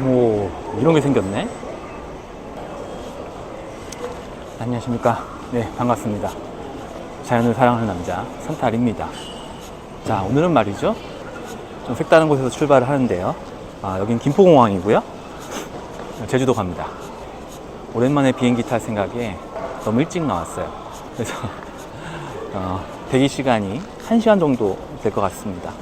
뭐 이런 게 생겼네. 안녕하십니까. 네, 반갑습니다. 자연을 사랑하는 남자 선탈입니다. 자, 오늘은 말이죠. 좀 색다른 곳에서 출발을 하는데요. 아, 여긴 김포공항이고요. 제주도 갑니다. 오랜만에 비행기 탈 생각에 너무 일찍 나왔어요. 그래서 어, 대기 시간이 1시간 정도 될 것 같습니다.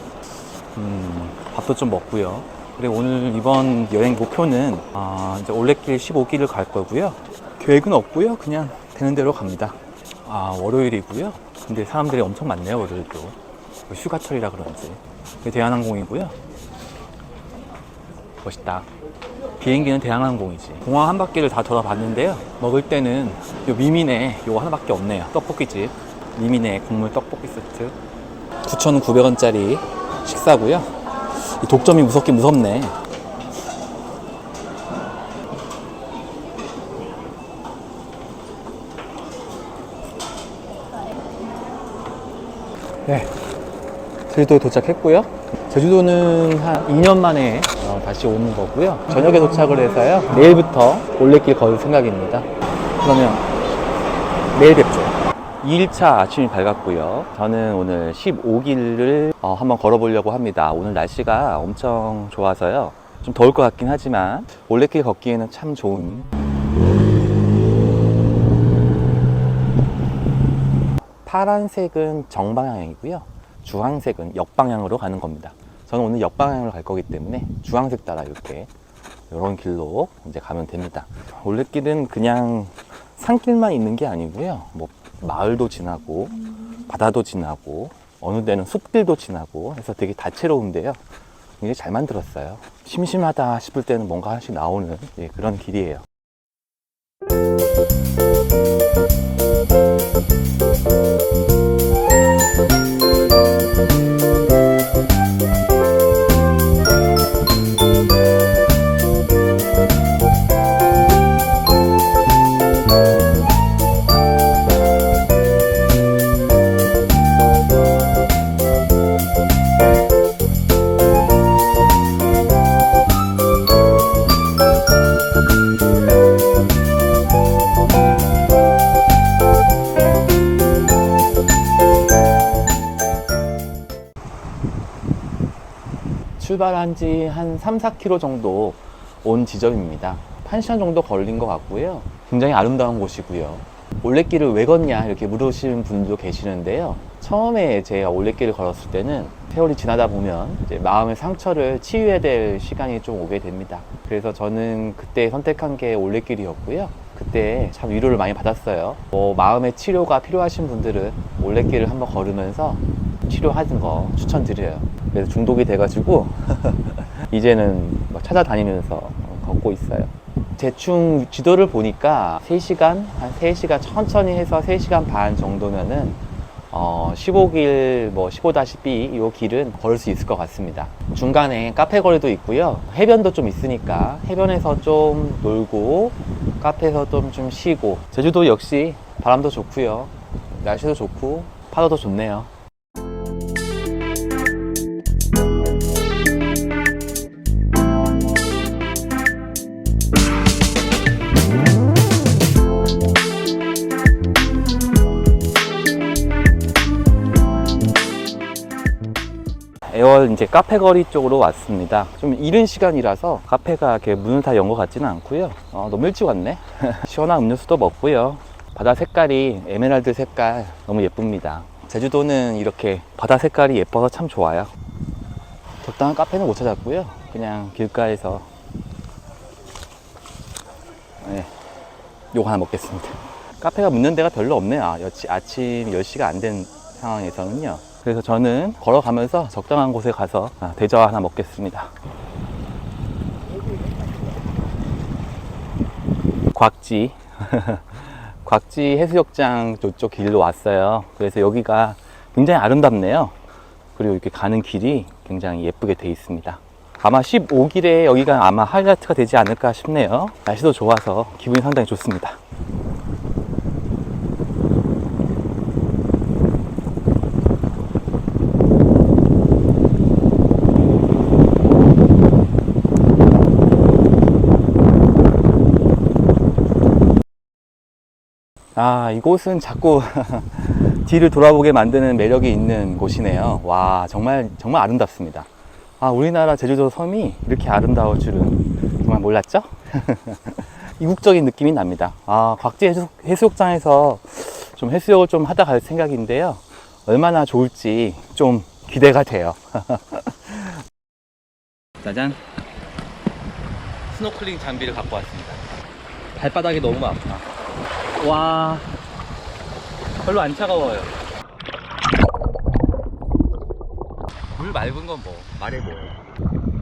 음, 밥도 좀 먹고요. 그리고 오늘 이번 여행 목표는 아, 이제 올레길 15길을 갈 거고요. 계획은 없고요. 그냥 되는 대로 갑니다. 아, 월요일이고요. 근데 사람들이 엄청 많네요, 월요일도. 뭐 휴가철이라 그런지. 대한항공이고요. 멋있다. 비행기는 대한항공이지. 공항 한 바퀴를 다 돌아봤는데요. 먹을 때는 요 미미네 요거 하나밖에 없네요. 떡볶이집. 미미네 국물 떡볶이 세트. 9,900원짜리 식사고요. 이 독점이 무섭긴 무섭네. 네. 제주도에 도착했고요. 제주도는 한 2년 만에 어, 다시 오는 거고요. 저녁에 도착을 해서요. 내일부터 올레길 걸 생각입니다. 그러면 내일 뵙죠. 2일차 아침이 밝았고요. 저는 오늘 15길을 어, 한번 걸어보려고 합니다. 오늘 날씨가 엄청 좋아서요. 좀 더울 것 같긴 하지만 올레길 걷기에는 참 좋은 파란색은 정방향이고요. 주황색은 역방향으로 가는 겁니다. 저는 오늘 역방향으로 갈 거기 때문에 주황색 따라 이렇게 이런 길로 이제 가면 됩니다. 올레길은 그냥 산길만 있는 게 아니고요. 뭐 마을도 지나고 바다도 지나고 어느 데는 숲길도 지나고 해서 되게 다채로운데요. 이게 잘 만들었어요. 심심하다 싶을 때는 뭔가 하나씩 나오는 예, 그런 길이에요. 출발한 지 한 3, 4km 정도 온 지점입니다. 1시간 정도 걸린 것 같고요. 굉장히 아름다운 곳이고요. 올레길을 왜 걷냐 이렇게 물으시는 분도 계시는데요. 처음에 제가 올레길을 걸었을 때는 세월이 지나다 보면 마음의 상처를 치유해야 될 시간이 좀 오게 됩니다. 그래서 저는 그때 선택한 게 올레길이었고요. 그때 참 위로를 많이 받았어요. 뭐 마음의 치료가 필요하신 분들은 올레길을 한번 걸으면서 치료하는 거 추천드려요. 그래서 중독이 돼가지고 이제는 막 찾아다니면서 걷고 있어요. 대충 지도를 보니까 3시간, 한 3시간 천천히 해서 3시간 반 정도면은 어, 15길, 뭐 15-B 이 길은 걸을 수 있을 것 같습니다. 중간에 카페 거리도 있고요. 해변도 좀 있으니까 해변에서 좀 놀고 카페에서 좀, 좀 쉬고 제주도 역시 바람도 좋고요. 날씨도 좋고 파도도 좋네요. 애월 이제 카페 거리 쪽으로 왔습니다. 좀 이른 시간이라서 카페가 이렇게 문을 다 연 것 같지는 않고요. 어, 너무 일찍 왔네. 시원한 음료수도 먹고요. 바다 색깔이 에메랄드 색깔 너무 예쁩니다. 제주도는 이렇게 바다 색깔이 예뻐서 참 좋아요. 적당한 카페는 못 찾았고요. 그냥 길가에서 네, 요거 하나 먹겠습니다. 카페가 묻는 데가 별로 없네요. 아, 아침 10시가 안 된 상황에서는요. 그래서 저는 걸어가면서 적당한 곳에 가서 아, 대저 하나 먹겠습니다. 곽지. 곽지 해수욕장 저쪽 길로 왔어요. 그래서 여기가 굉장히 아름답네요. 그리고 이렇게 가는 길이 굉장히 예쁘게 돼 있습니다. 아마 15길에 여기가 아마 하이라이트가 되지 않을까 싶네요. 날씨도 좋아서 기분이 상당히 좋습니다. 아, 이곳은 자꾸 뒤를 돌아보게 만드는 매력이 있는 곳이네요. 와, 정말, 정말 아름답습니다. 아, 우리나라 제주도 섬이 이렇게 아름다울 줄은 정말 몰랐죠? 이국적인 느낌이 납니다. 아, 곽지 해수, 해수욕장에서 좀 해수욕을 좀 하다 갈 생각인데요. 얼마나 좋을지 좀 기대가 돼요. 짜잔. 스노클링 장비를 갖고 왔습니다. 발바닥이 너무 아파. 와, 별로 안 차가워요. 물 맑은 건 뭐, 말해 뭐예요.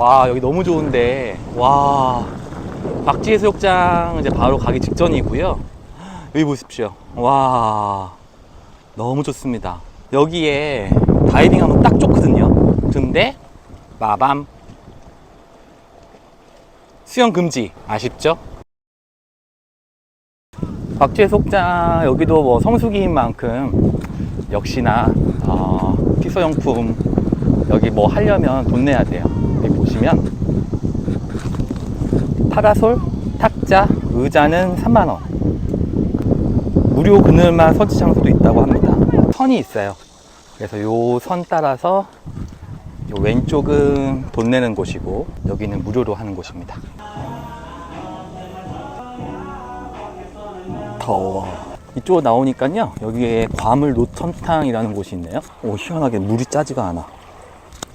와 여기 너무 좋은데. 와. 박지 해수욕장 이제 바로 가기 직전이고요. 여기 보십시오. 와. 너무 좋습니다. 여기에 다이빙하면 딱 좋거든요. 근데 마밤. 수영 금지. 아쉽죠? 박지 해수욕장 여기도 뭐 성수기인 만큼 역시나 어, 피서용품 여기 뭐 하려면 돈 내야 돼요. 보시면 파라솔, 탁자, 의자는 3만 원. 무료 그늘만 설치 장소도 있다고 합니다. 선이 있어요. 그래서 요 선 따라서 요 왼쪽은 돈 내는 곳이고 여기는 무료로 하는 곳입니다. 더워. 이쪽으로 나오니까요. 여기에 과물 노천탕이라는 곳이 있네요. 오, 희한하게 물이 짜지가 않아.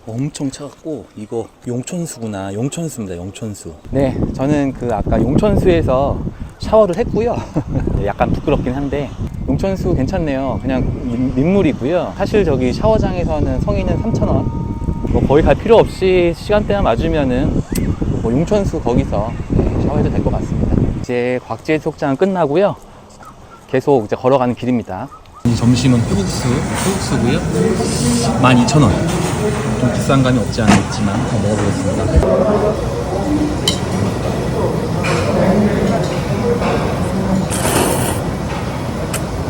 엄청 차갑고 이거 용천수구나. 용천수입니다 용천수. 네 저는 그 아까 용천수에서 샤워를 했고요. 네, 약간 부끄럽긴 한데. 용천수 괜찮네요. 그냥 민- 민물이고요. 사실 저기 샤워장에서는 성인은 3,000원. 뭐 거기 갈 필요 없이 시간대만 맞으면은 뭐 용천수 거기서 네, 샤워해도 될 것 같습니다. 이제 곽지 해수욕장은 끝나고요. 계속 이제 걸어가는 길입니다. 점심은 회국수, 회국수고요. 12,000원 좀 비싼 감이 없지 있지만 한번 먹어보겠습니다.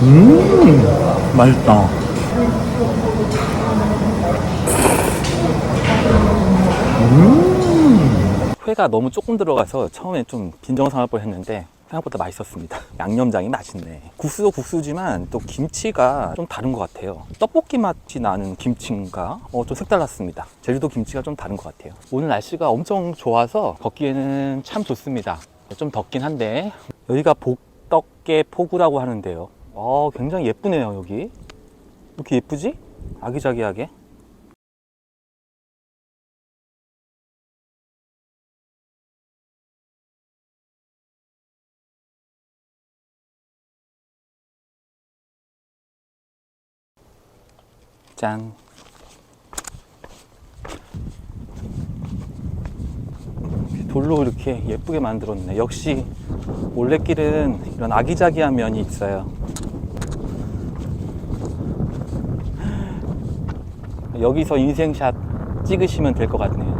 음, 맛있다. 음. 회가 너무 조금 들어가서 처음에 좀 빈정상할 뻔했는데 생각보다 맛있었습니다. 양념장이 맛있네. 국수도 국수지만 또 김치가 좀 다른 것 같아요. 떡볶이 맛이 나는 김치인가? 어, 좀 색달랐습니다. 제주도 김치가 좀 다른 것 같아요. 오늘 날씨가 엄청 좋아서 걷기에는 참 좋습니다. 좀 덥긴 한데 여기가 복덕계 포구라고 하는데요. 어, 굉장히 예쁘네요 여기. 이렇게 예쁘지? 아기자기하게. 짠. 돌로 이렇게 예쁘게 만들었네. 역시 올레길은 이런 아기자기한 면이 있어요. 여기서 인생샷 찍으시면 될 것 같네요.